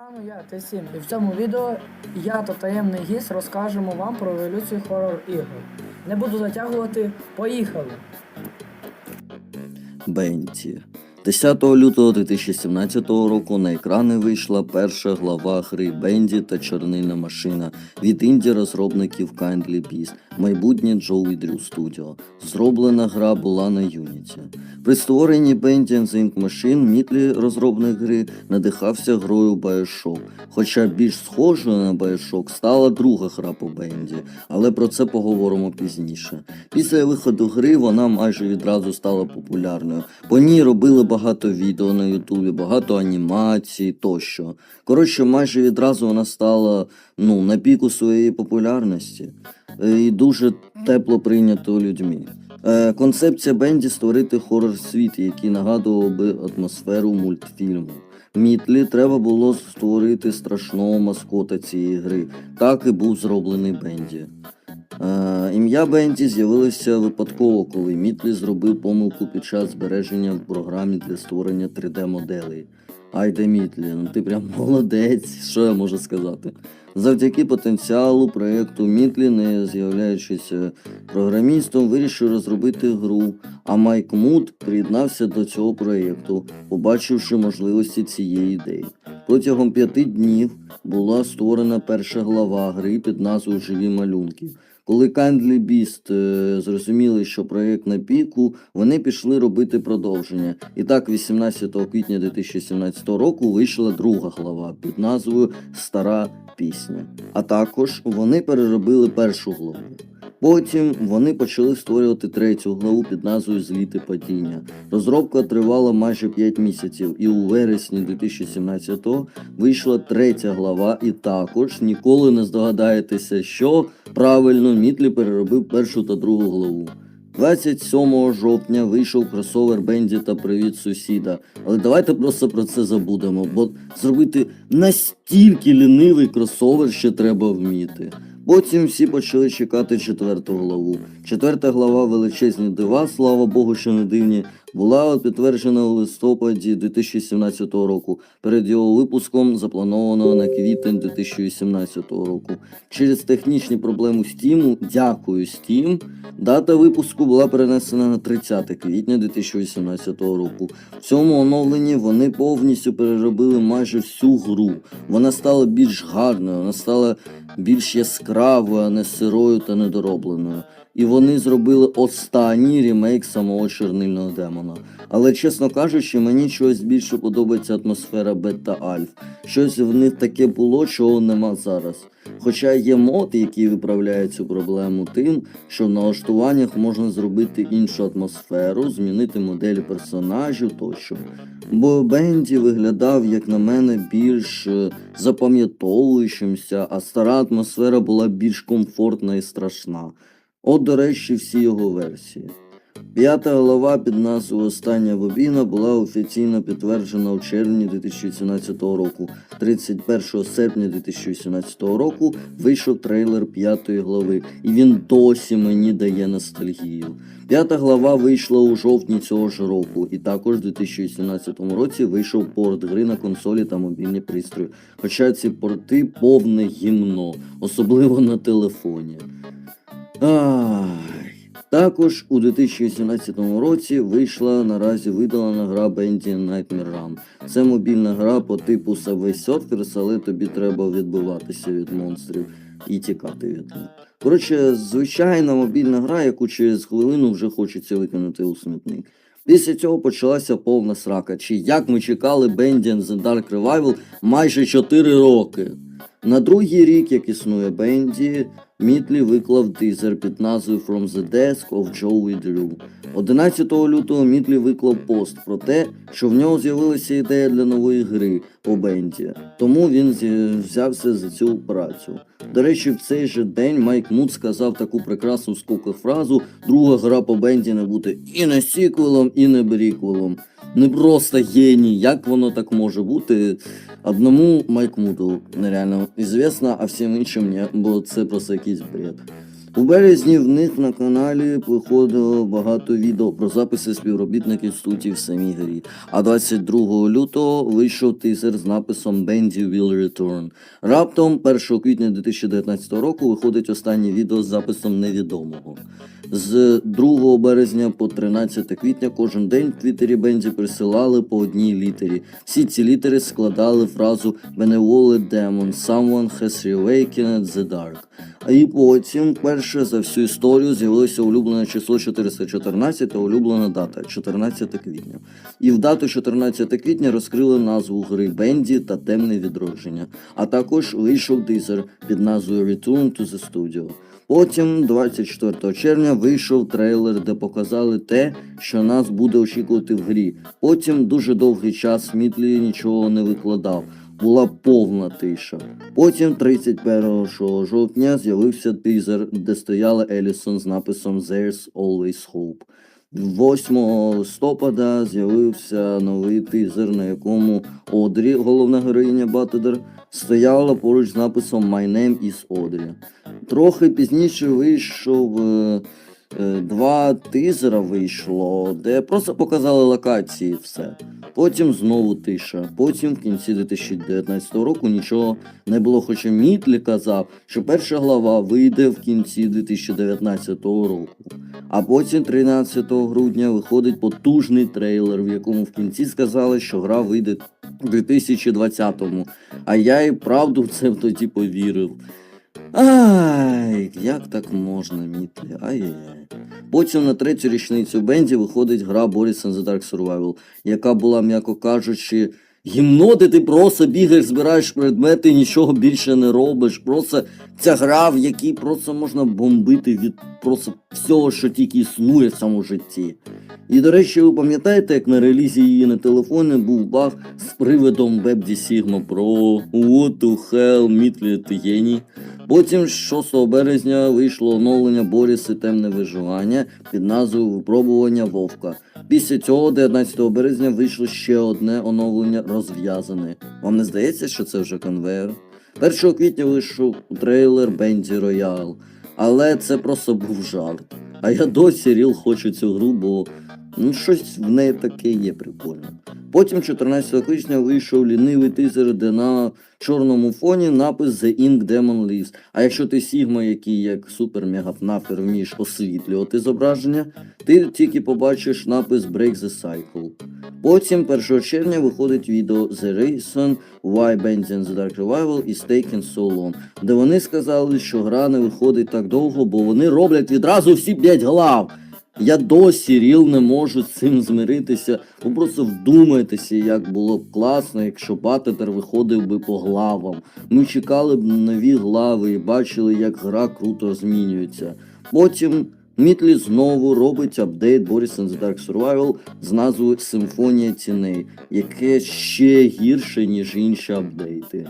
вами я, Т7, і в цьому відео я та таємний гість розкажемо вам про еволюцію хорор ігор. Не буду затягувати, поїхали! Бенті. 10 лютого 2017 року на екрани вийшла перша глава гри Бенді та Чорнильна машина від інді розробників Kindly Beast, майбутнє Joey Drew Studio. Зроблена гра була на Unity. При створенні Бенді and the Machine Мітлі, розробник гри, надихався грою Bioshock, хоча більш схожою на Bioshock стала друга гра по Бенді, але про це поговоримо пізніше. Після виходу гри вона майже відразу стала популярною. По ній робили багато відео на Ютубі, багато анімацій тощо. Коротше, майже відразу вона стала ну, на піку своєї популярності е, і дуже тепло прийнято людьми. Е, концепція Бенді створити хорор світ, який нагадував би атмосферу мультфільму. Мітлі треба було створити страшного маскота цієї гри. Так і був зроблений Бенді. Е, ім'я Бенді з'явилося випадково, коли Мітлі зробив помилку під час збереження в програмі для створення 3D-моделей. Айде Мітлі, ну ти прям молодець, що я можу сказати. Завдяки потенціалу проєкту Мітлі, не з'являючись е, програмістом, вирішив розробити гру, а Майк Муд приєднався до цього проєкту, побачивши можливості цієї ідеї. Протягом п'яти днів була створена перша глава гри під назвою Живі малюнки. Коли Kindly Beast е, зрозуміли, що проєкт на піку, вони пішли робити продовження. І так, 18 квітня 2017 року вийшла друга глава під назвою Стара пісня. А також вони переробили першу главу. Потім вони почали створювати третю главу під назвою Зліти падіння. Розробка тривала майже 5 місяців, і у вересні 2017-го вийшла третя глава, і також ніколи не здогадаєтеся, що правильно Мітлі переробив першу та другу главу. 27 жовтня вийшов кросовер Бенді та Привіт сусіда. Але давайте просто про це забудемо, бо зробити настільки лінивий кросовер ще треба вміти. Потім всі почали чекати четверту главу. Четверта глава величезні дива, слава Богу, що не дивні, була підтверджена у листопаді 2017 року. Перед його випуском заплановано на квітень 2018 року. Через технічні проблеми Steam, дякую Steam, дата випуску була перенесена на 30 квітня 2018 року. В цьому оновленні вони повністю переробили майже всю гру. Вона стала більш гарною, вона стала більш яскравою, а не сирою та недоробленою. І вони зробили останній ремейк самого чорнильного демона. Але чесно кажучи, мені чогось більше подобається атмосфера бета Альф. Щось в них таке було, чого нема зараз. Хоча є мод, який виправляє цю проблему тим, що в налаштуваннях можна зробити іншу атмосферу, змінити моделі персонажів тощо. Бо Бенді виглядав, як на мене, більш е, запам'ятовуючимся, а стара атмосфера була більш комфортна і страшна. От, до речі, всі його версії. П'ята глава під назвою Остання бобіна була офіційно підтверджена у червні 2017 року. 31 серпня 2018 року вийшов трейлер п'ятої глави, і він досі мені дає ностальгію. П'ята глава вийшла у жовтні цього ж року, і також у 2018 році вийшов порт гри на консолі та мобільні пристрої. Хоча ці порти повне гімно, особливо на телефоні. Ай. Також у 2017 році вийшла наразі видалена гра Bendy Nightmare Run. Це мобільна гра по типу Subway Surfers, але тобі треба відбиватися від монстрів і тікати від них. Коротше, звичайна мобільна гра, яку через хвилину вже хочеться викинути у смітник. Після цього почалася повна срака. Чи як ми чекали Bendy and the Dark Revival майже 4 роки. На другий рік, як існує Бенді, Мітлі виклав тизер під назвою From the Desk of Joey Drew. 11 лютого Мітлі виклав пост про те, що в нього з'явилася ідея для нової гри по Бенді, тому він взявся за цю працю. До речі, в цей же день Майк Муд сказав таку прекрасну скоку фразу Друга гра по Бенді не бути і не сіквелом, і не бріквелом. Не просто геній, як воно так може бути? Одному Майк Муду нереально ізвісно, а всім іншим ні, бо це просто якийсь бред. У березні в них на каналі виходило багато відео про записи співробітників студії в самій грі. А 22 лютого вийшов тизер з написом Bendy Will Return. Раптом 1 квітня 2019 року виходить останнє відео з записом невідомого. З 2 березня по 13 квітня кожен день в твіттері Бенді присилали по одній літері. Всі ці літери складали фразу Benevolent Demon, Someone has reawakened the dark. А і потім перше за всю історію з'явилося улюблене число 414 та улюблена дата 14 квітня. І в дату 14 квітня розкрили назву гри Бенді та Темне відродження. А також вийшов тизер під назвою Return to the Studio. Потім, 24 червня, вийшов трейлер, де показали те, що нас буде очікувати в грі. Потім дуже довгий час Мітлі нічого не викладав. Була повна тиша. Потім, 31 жовтня, з'явився тизер, де стояла Елісон з написом There's Always Hope. 8 листопада з'явився новий тизер, на якому Одрі, головна героїня Батедер, стояла поруч з написом My name is Audrey. Трохи пізніше вийшов е, два тизера вийшло, де просто показали локації все. Потім знову тиша. Потім в кінці 2019 року нічого не було. Хоча Мітлі казав, що перша глава вийде в кінці 2019 року. А потім 13 грудня виходить потужний трейлер, в якому в кінці сказали, що гра вийде у 2020-му. А я і правду в це тоді повірив. Ай, як так можна, Мітлі? Ай-яй-яй. Потім на третю річницю Бенді виходить гра and the Dark Survival, яка була, м'яко кажучи, гімноти, ти просто бігаєш, збираєш предмети нічого більше не робиш. Просто ця гра, в якій просто можна бомбити від просто всього, що тільки існує в цьому житті. І, до речі, ви пам'ятаєте, як на релізі її на телефоні був баг з привидом WebD Sigma Pro, What to hell, Мітлі ти. Потім 6 березня вийшло оновлення Боріс і темне виживання під назвою Випробування Вовка. Після цього, 19 березня, вийшло ще одне оновлення розв'язане. Вам не здається, що це вже конвейер? 1 квітня вийшов трейлер Бенді Роял. Але це просто був жарт. А я досі ріл хочу цю гру, бо ну щось в неї таке є прикольне. Потім 14 квітня вийшов лінивий тизер, де на чорному фоні напис The Ink Demon Lives. А якщо ти Сігма, який як супер мегафнафер вмієш освітлювати зображення, ти тільки побачиш напис Break the Cycle. Потім 1 червня виходить відео The Reason Why Bendy and the Dark Revival is taking so long, де вони сказали, що гра не виходить так довго, бо вони роблять відразу всі 5 глав. Я досі ріл не можу з цим змиритися. Ви просто вдумайтеся, як було б класно, якщо Батетер виходив би по главам. Ми чекали б нові глави і бачили, як гра круто змінюється. Потім Мітлі знову робить апдейт Boris and the Dark Survival з назвою Симфонія тіней, яке ще гірше, ніж інші апдейти.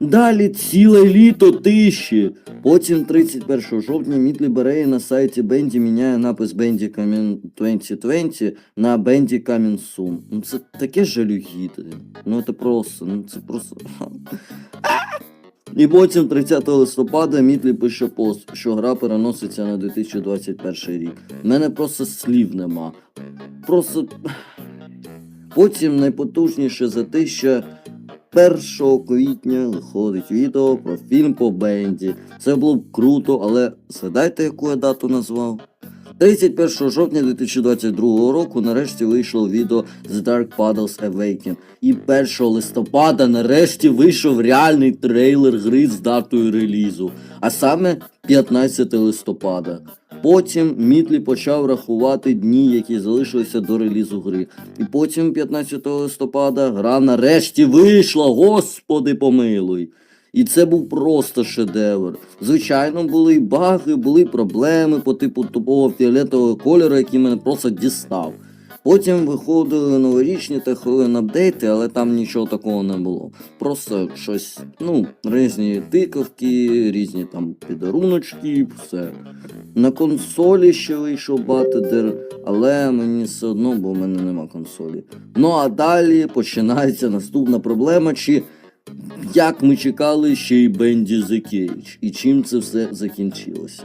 Далі ціле літо тиші. Потім 31 жовтня Мітлі Береї на сайті Бенді міняє напис Бенді Coming 2020 на Бенді Coming Soon. Ну це таке жалюгідне. Ну це просто, ну це просто. І потім 30 листопада Мітлі пише пост, що гра переноситься на 2021 рік. У мене просто слів нема. Просто. Потім найпотужніше за те, що 1 квітня виходить відео про фільм по Бенді. Це було б круто, але згадайте, яку я дату назвав? 31 жовтня 2022 року нарешті вийшло відео The Dark Puddles Awaken. І 1 листопада нарешті вийшов реальний трейлер гри з датою релізу, а саме 15 листопада. Потім Мітлі почав рахувати дні, які залишилися до релізу гри. І потім, 15 листопада, гра нарешті вийшла, господи помилуй. І це був просто шедевр. Звичайно, були й баги, були й проблеми по типу тупого фіолетового кольору, який мене просто дістав. Потім виходили новорічні та хвилин апдейти, але там нічого такого не було. Просто щось, ну, різні тиковки, різні там підаруночки, все. На консолі ще вийшов Батедер, але мені все одно, бо в мене нема консолі. Ну а далі починається наступна проблема, чи як ми чекали ще й Бенді The і чим це все закінчилося.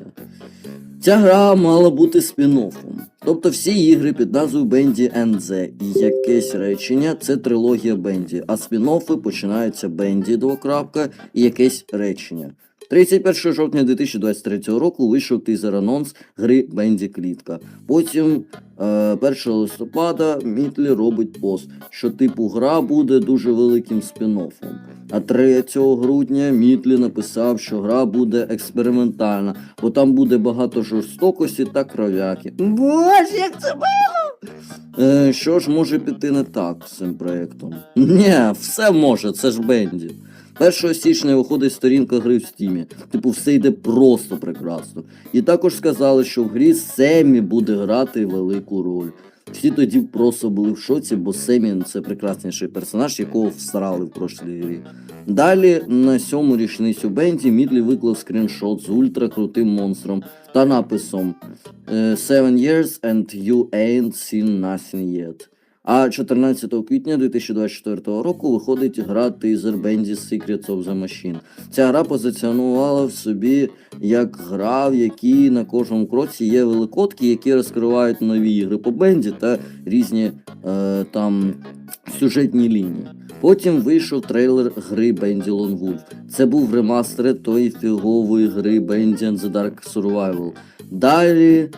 Ця гра мала бути спін-оффом. Тобто всі ігри під назвою Бенді НЗ і якесь речення це трилогія Бенді, а спін-оффи починаються Бенді двокрапка і якесь речення. 31 жовтня 2023 року вийшов тизер анонс гри Бенді Клітка. Потім е, 1 листопада Мітлі робить пост, що типу гра буде дуже великим спін-оффом. А 3 грудня Мітлі написав, що гра буде експериментальна, бо там буде багато жорстокості та кров'яки. Боже, як це було! Е, що ж може піти не так з цим проєктом? Ні, все може, це ж Бенді. 1 січня виходить сторінка гри в стімі. Типу, все йде просто прекрасно. І також сказали, що в грі Семі буде грати велику роль. Всі тоді просто були в шоці, бо Семі це прекрасніший персонаж, якого всрали в прошлій грі. Далі на сьому річницю Бенді Мідлі виклав скріншот з ультракрутим монстром та написом е, Seven years and you ain't seen nothing yet. А 14 квітня 2024 року виходить гра тизер Bendy Secrets of the Machine. Ця гра позиціонувала в собі як гра, в якій на кожному кроці є великодки, які розкривають нові ігри по Бенді та різні е, там сюжетні лінії. Потім вийшов трейлер гри Bendy Lone Wolf. Це був ремастер тої фігової гри Bendy and the Dark Survival. Далі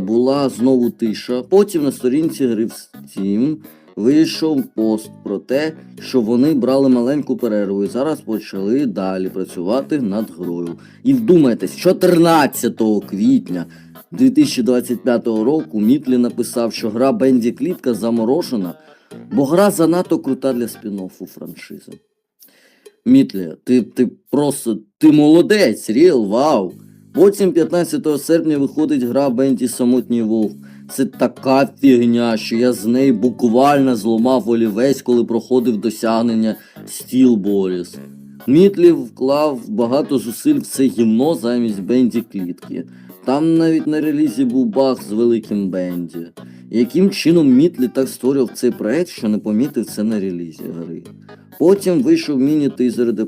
була знову тиша. Потім на сторінці гри Steam вийшов пост про те, що вони брали маленьку перерву і зараз почали далі працювати над грою. І вдумайтесь, 14 квітня 2025 року Мітлі написав, що гра Бенді Клітка заморожена, бо гра занадто крута для спін-оффу франшизи. Мітлі, ти, ти просто ти молодець, Ріл, вау! Потім 15 серпня виходить гра Бенді Самотній Вовк. Це така фігня, що я з неї буквально зламав олівець, коли проходив досягнення Steel Boris. Мітлі вклав багато зусиль в це гімно замість Бенді клітки. Там навіть на релізі був баг з великим Бенді. Яким чином Мітлі так створював цей проект, що не помітив це на релізі гри. Потім вийшов міні-тизер, де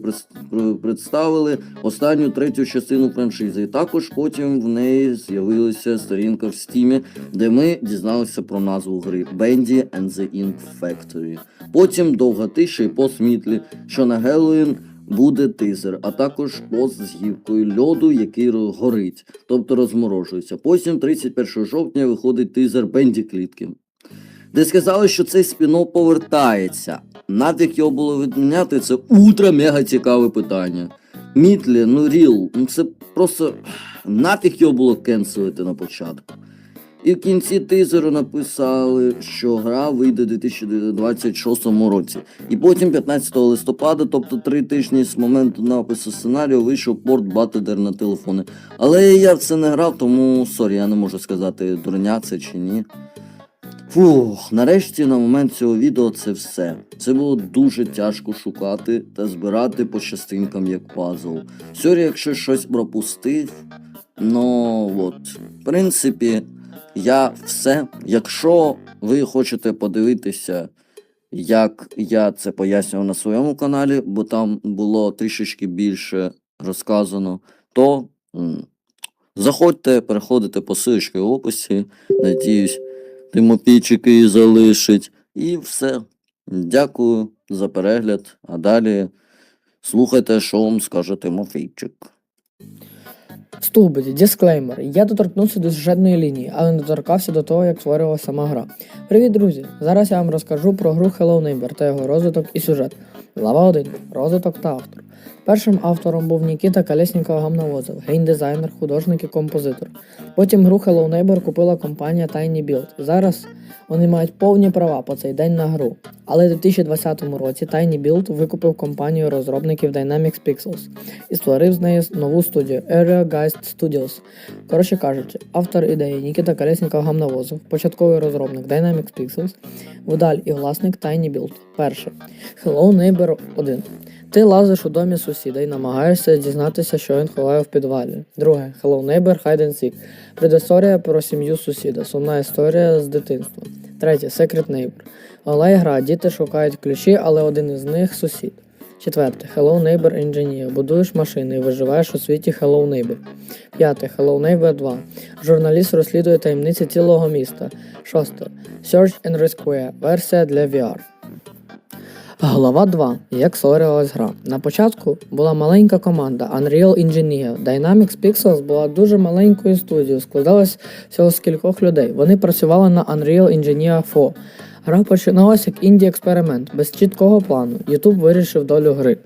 представили останню третю частину франшизи. І також потім в неї з'явилася сторінка в стімі, де ми дізналися про назву гри Bendy and the Ink Factory. Потім довга тиша і пост Мітлі, що на Геловін буде тизер, а також пост з гівкою льоду, який горить, тобто розморожується. Потім 31 жовтня виходить тизер Бенді Клітки де сказали, що цей спіно повертається. Нафіг його було відміняти, це утра мега цікаве питання. Мітлі, ну ріл, ну це просто нафіг його було кенселити на початку. І в кінці тизеру написали, що гра вийде у 2026 році. І потім 15 листопада, тобто три тижні з моменту напису сценарію, вийшов порт Батедер на телефони. Але я в це не грав, тому сорі, я не можу сказати, дурня це чи ні. Фух, нарешті на момент цього відео це все. Це було дуже тяжко шукати та збирати по частинкам як пазл. Сорі, якщо щось пропустив. Ну от, в принципі, я все. Якщо ви хочете подивитися, як я це пояснював на своєму каналі, бо там було трішечки більше розказано, то заходьте, переходите по ссылочці в описі. Надіюсь, Тимофійчики і залишить. І все. Дякую за перегляд. А далі слухайте, що вам скаже Тимофійчик. Стовбить, дисклеймер. Я доторкнувся до сюжетної лінії, але не доторкався до того, як створювалася сама гра. Привіт, друзі! Зараз я вам розкажу про гру Hello Neighbor та його розвиток і сюжет. Глава 1. Розвиток та автор. Першим автором був Нікіта Колєсніков Гамнавозов, геймдизайнер, художник і композитор. Потім гру Hello Neighbor купила компанія Tiny Build. Зараз вони мають повні права по цей день на гру. Але в 2020 році Tiny Build викупив компанію розробників Dynamics Pixels і створив з неї нову студію Area Geist Studios. Коротше кажучи, автор ідеї Нікіта Колєсніков Гамнавозов, початковий розробник Dynamics Pixels, видаль і власник Tiny Build. Перше. Hello Neighbor 1. Ти лазиш у домі сусіда і намагаєшся дізнатися, що він ховає в підвалі. Друге. Hello Neighbor Hide and Seek. Предісторія про сім'ю сусіда. Сумна історія з дитинства. Третє. Secret Neighbor. Онлайн гра. Діти шукають ключі, але один із них сусід. Четверте. Hello Neighbor Engineer. Будуєш машини і виживаєш у світі Hello Neighbor. П'яте. Hello Neighbor 2. Журналіст розслідує таємниці цілого міста. Шосте. Search and Rescue. Версія для VR. Глава 2. Як створювалась гра. На початку була маленька команда Unreal Engineer. Dynamics Pixels була дуже маленькою студією, складалась всього з кількох людей. Вони працювали на Unreal Engineer 4. Гра починалася як інді експеримент, без чіткого плану. YouTube вирішив долю гри.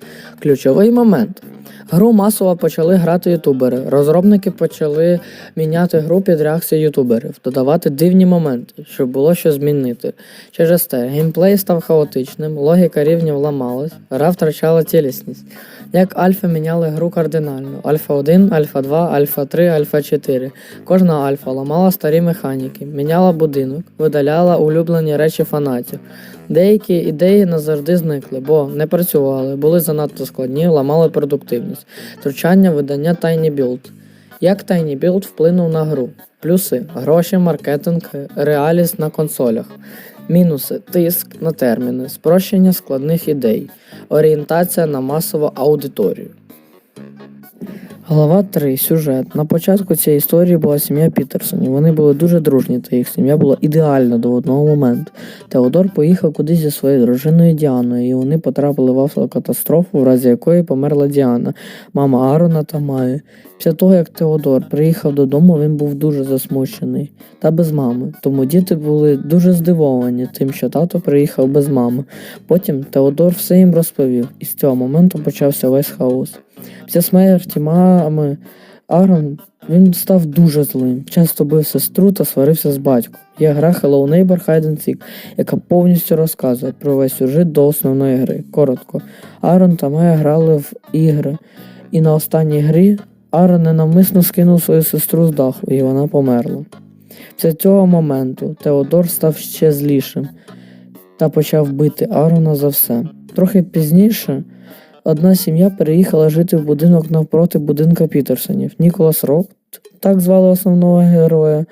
Ключовий момент. Гру масово почали грати ютубери. Розробники почали міняти гру під реакцію ютуберів, додавати дивні моменти, щоб було що змінити. Через те геймплей став хаотичним, логіка рівнів ламалась, гра втрачала цілісність. Як альфа міняли гру кардинально: Альфа 1, Альфа 2, Альфа 3, Альфа 4. Кожна альфа ламала старі механіки, міняла будинок, видаляла улюблені речі фанатів. Деякі ідеї назавжди зникли, бо не працювали, були занадто складні, ламали продуктивність. Втручання видання Tiny Build. Як Tiny Build вплинув на гру? Плюси гроші, маркетинг, реалість на консолях. Мінуси тиск на терміни, спрощення складних ідей, орієнтація на масову аудиторію. Глава 3. Сюжет. На початку цієї історії була сім'я Пітерсонів. Вони були дуже дружні, та їх сім'я була ідеальна до одного моменту. Теодор поїхав кудись зі своєю дружиною Діаною, і вони потрапили в автокатастрофу, в разі якої померла Діана, мама Арона та Майи. Після того, як Теодор приїхав додому, він був дуже засмучений та без мами. Тому діти були дуже здивовані тим, що тато приїхав без мами. Потім Теодор все їм розповів, і з цього моменту почався весь хаос. Після смерті мами Арон він став дуже злим, часто бив сестру та сварився з батьком. Є гра Hello Neighbor Hide and Seek, яка повністю розказує про весь сюжет до основної гри. Коротко, Арон та Майя грали в ігри, і на останній грі Арон ненавмисно скинув свою сестру з даху, і вона померла. Після цього моменту Теодор став ще злішим та почав бити Арона за все. Трохи пізніше одна сім'я переїхала жити в будинок навпроти будинка Пітерсонів. Ніколас Рок, так звали основного героя,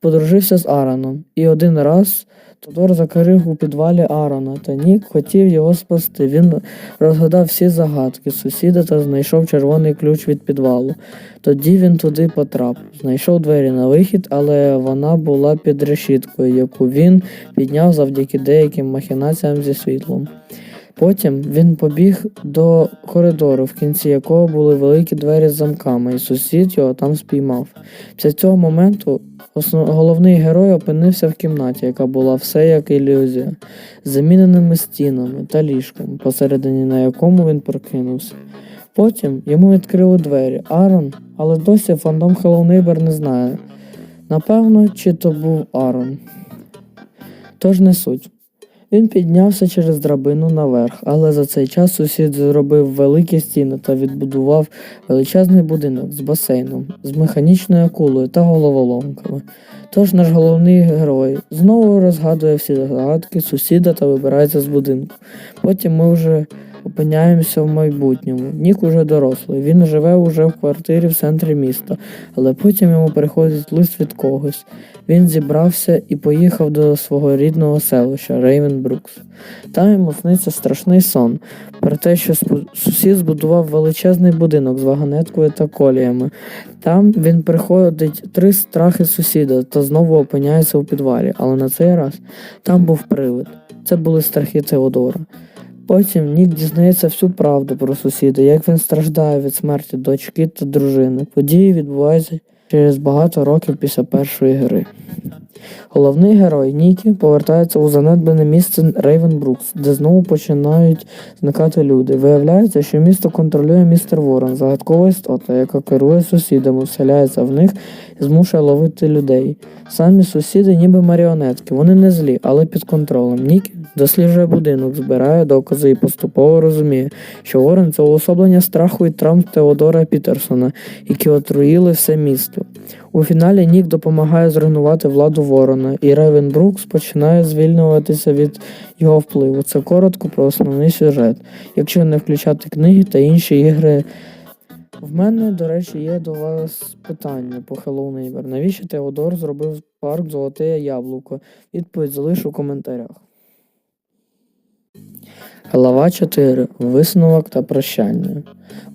подружився з Ароном. І один раз Тодор закрив у підвалі Арона, та Нік хотів його спасти. Він розгадав всі загадки сусіда та знайшов червоний ключ від підвалу. Тоді він туди потрапив, знайшов двері на вихід, але вона була під решіткою, яку він підняв завдяки деяким махінаціям зі світлом. Потім він побіг до коридору, в кінці якого були великі двері з замками, і сусід його там спіймав. Після цього моменту основ... головний герой опинився в кімнаті, яка була все як ілюзія, з заміненими стінами та ліжком, посередині на якому він прокинувся. Потім йому відкрили двері Арон, але досі фандом Hello Neighbor не знає. Напевно, чи то був Арон. Тож не суть. Він піднявся через драбину наверх, але за цей час сусід зробив великі стіни та відбудував величезний будинок з басейном, з механічною акулою та головоломками. Тож наш головний герой знову розгадує всі загадки сусіда та вибирається з будинку. Потім ми вже опиняємося в майбутньому. Нік уже дорослий, він живе уже в квартирі в центрі міста, але потім йому приходить лист від когось. Він зібрався і поїхав до свого рідного селища Рейвенбрукс. Там йому сниться страшний сон про те, що сусід збудував величезний будинок з вагонеткою та коліями. Там він приходить три страхи сусіда та знову опиняється у підвалі, але на цей раз там був привид. Це були страхи Теодора. Потім Нік дізнається всю правду про сусіда, як він страждає від смерті дочки та дружини. Події відбуваються через багато років після першої гри. Головний герой Нікі повертається у занедбане місце Рейвенбрукс, де знову починають зникати люди. Виявляється, що місто контролює містер Ворон, загадкова істота, яка керує сусідами, вселяється в них і змушує ловити людей. Самі сусіди ніби маріонетки, вони не злі, але під контролем. Нікі досліджує будинок, збирає докази і поступово розуміє, що Ворон це уособлення страху і травм Теодора Пітерсона, які отруїли все місто. У фіналі Нік допомагає зруйнувати владу Ворона, і Ревен Брукс починає звільнюватися від його впливу. Це коротко про основний сюжет, якщо не включати книги та інші ігри. В мене, до речі, є до вас питання по Hello Neighbor. Навіщо Теодор зробив парк Золоте Яблуко? Відповідь залишу у коментарях. Глава 4. Висновок та прощання.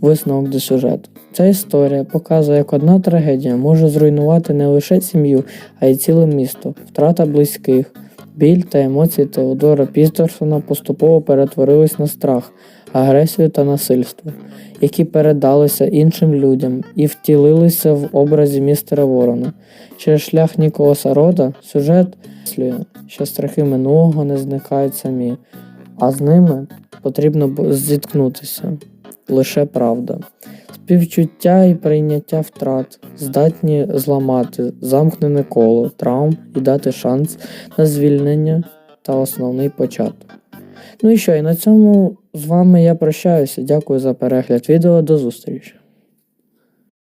Висновок до сюжету. Ця історія показує, як одна трагедія може зруйнувати не лише сім'ю, а й ціле місто, втрата близьких. Біль та емоції Теодора Пістерсона поступово перетворились на страх, агресію та насильство, які передалися іншим людям і втілилися в образі містера Ворона. Через шлях Ніколаса Рода сюжет підкреслює, що страхи минулого не зникають самі, а з ними потрібно зіткнутися. Лише правда. Співчуття і прийняття втрат здатні зламати замкнене коло травм і дати шанс на звільнення та основний початок. Ну і що, і на цьому з вами я прощаюся. Дякую за перегляд відео. До зустрічі!